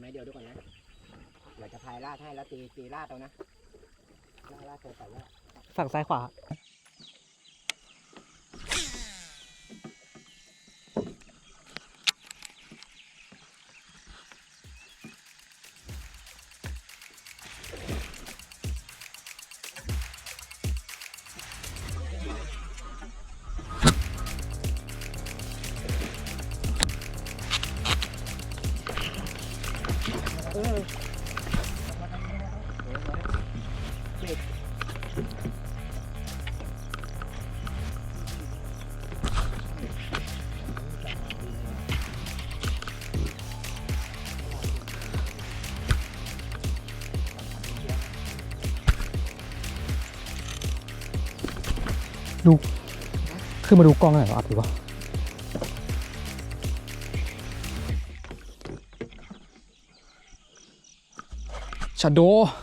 ไม่เดียวดูก่อนนะเดี๋ยวจะพายลาดให้แล้วตีตีลาดเอานะลาดลาดเจอไปแล้วฝั่งซ้ายขวา ดู ขึ้นมาดูกล้องหน่อยเหรออัพหรือวะชา โดโดคร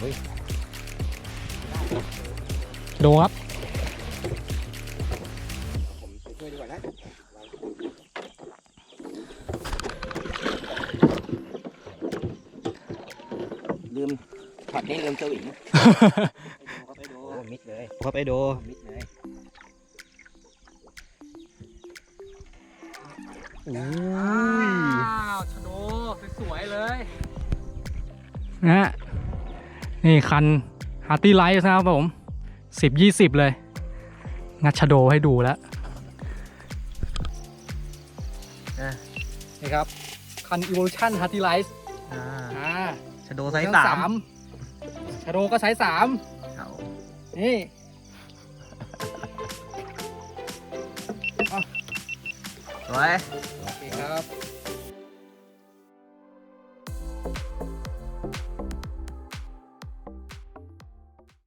ับผมช่วย ดีกว่านะลืมช็อตนี้ลืมสวิงเข้าไปดูโอ้มิดเลยเข้าไปดูมิดเลยโอ้ยวชะโดสวยๆเลย นะฮะนี่คัน ฮาร์ตี้ไลท์นะครับผมสิบยี่สิบเลย งัชะโดให้ดูแล้วนี่ครับ คัน Evolution h a r t y l i g h t อ่าชะโดไซส์สามชะโดก็ไซส์สามนี่สวยโอเคครับ